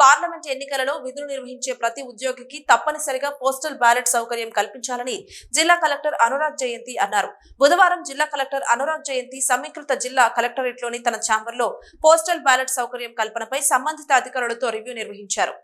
Parliament ఎన్నికలలో విధులు నిర్వహించే ప్రతి ఉద్యోగికి తప్పనిసరిగా పోస్టల్ బ్యాలెట్ సౌకర్యం కల్పించాలని జిల్లా కలెక్టర్ అనురాగ్ జయంతి అన్నారు. బుధవారం జిల్లా కలెక్టర్ అనురాగ్ జయంతి సమీకృత జిల్లా కలెక్టరేట్లోని తన ఛాంబర్లో పోస్టల్ బ్యాలెట్ సౌకర్యం కల్పనపై సంబంధిత అధికారులతో రివ్యూ నిర్వహించారు.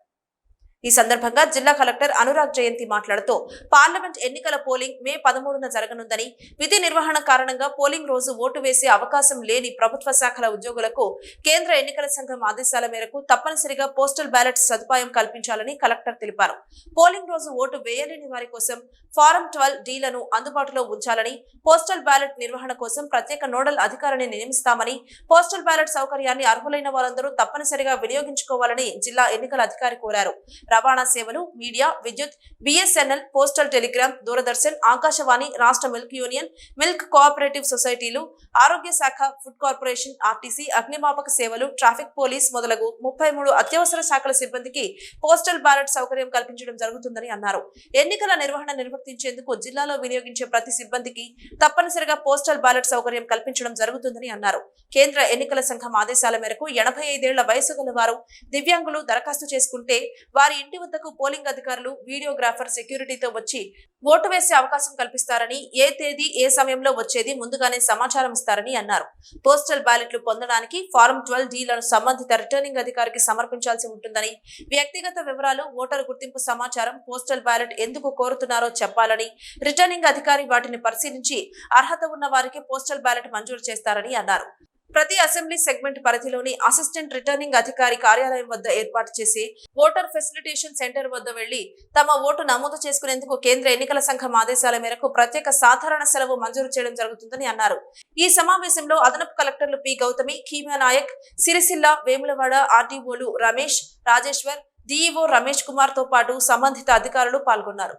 ఈ సందర్భంగా జిల్లా కలెక్టర్ అనురాగ్ జయంతి మాట్లాడుతూ పార్లమెంట్ ఎన్నికల పోలింగ్ మే పదమూడున జరగనుందని విధి నిర్వహణ కారణంగా పోలింగ్ రోజు ఓటు వేసే అవకాశం లేని ప్రభుత్వ శాఖల ఉద్యోగులకు కేంద్ర ఎన్నికల సంఘం ఆదేశాల మేరకు తప్పనిసరిగా పోస్టల్ బ్యాలెట్ సదుపాయం కల్పించాలని కలెక్టర్ తెలిపారు. పోలింగ్ రోజు ఓటు వేయలేని వారి కోసం ఫారం ట్వెల్వ్ డీలను అందుబాటులో ఉంచాలని పోస్టల్ బ్యాలెట్ నిర్వహణ కోసం ప్రత్యేక నోడల్ అధికారిని నియమిస్తామని పోస్టల్ బ్యాలెట్ సౌకర్యాన్ని అర్హులైన వారందరూ తప్పనిసరిగా వినియోగించుకోవాలని జిల్లా ఎన్నికల అధికారి కోరారు. రవాణా సేవలు మీడియా విద్యుత్ BSNL postal telegram Doordarshan Akashvani రాష్ట్ర మిల్క్ యూనియన్ మిల్క్ కోఆపరేటివ్ సొసైటీలు ఆరోగ్య శాఖ ఫుడ్ కార్పొరేషన్ ఆర్టీసీ అగ్నిమాపక సేవలు ట్రాఫిక్ పోలీస్ మొదలగు ముప్పై మూడు అత్యవసర శాఖల సిబ్బందికి పోస్టల్ బ్యాలెట్ సౌకర్యం కల్పించడం జరుగుతుందని అన్నారు. ఎన్నికల నిర్వహణ నిర్వర్తించేందుకు జిల్లాలో వినియోగించే ప్రతి సిబ్బందికి తప్పనిసరిగా పోస్టల్ బ్యాలెట్ సౌకర్యం కల్పించడం జరుగుతుందని అన్నారు. కేంద్ర ఎన్నికల సంఘం ఆదేశాల మేరకు ఎనభై ఐదేళ్ళ వయసు గల వారు దివ్యాంగులు దరఖాస్తు చేసుకుంటే వారి ఇంటి వద్దకు పోలింగ్ అధికారులు వీడియోగ్రాఫర్ సెక్యూరిటీతో వచ్చి ఓటు వేసే అవకాశం కల్పిస్తారని ఏ తేదీ ఏ సమయంలో వచ్చేది ముందుగానే సమాచారం ఇస్తారని అన్నారు. పోస్టల్ బ్యాలెట్లు పొందడానికి ఫారం ట్వెల్వ్ డీలను సంబంధిత రిటర్నింగ్ అధికారికి సమర్పించాల్సి ఉంటుందని వ్యక్తిగత వివరాలు ఓటరు గుర్తింపు సమాచారం పోస్టల్ బ్యాలెట్ ఎందుకు కోరుతున్నారో చెప్పాలని రిటర్నింగ్ అధికారి వాటిని పరిశీలించి అర్హత ఉన్న వారికి పోస్టల్ బ్యాలెట్ మంజూరు చేస్తారని అన్నారు. ప్రతి అసెంబ్లీ సెగ్మెంట్ పరిధిలోని అసిస్టెంట్ రిటర్నింగ్ అధికారి కార్యాలయం వద్ద ఏర్పాటు చేసి ఓటర్ ఫెసిలిటేషన్ సెంటర్ వద్ద వెళ్ళి తమ ఓటు నమోదు చేసుకునేందుకు కేంద్ర ఎన్నికల సంఘం ఆదేశాల మేరకు ప్రత్యేక సాధారణ సెలవు మంజూరు చేయడం జరుగుతుందని అన్నారు. ఈ సమావేశంలో అదనపు కలెక్టర్లు పి. గౌతమి కీమా నాయక్ సిరిసిల్ల వేములవాడ ఆర్డీఓలు రమేష్ రాజేశ్వర్ డిఈఓ రమేష్ కుమార్తో పాటు సంబంధిత అధికారులు పాల్గొన్నారు.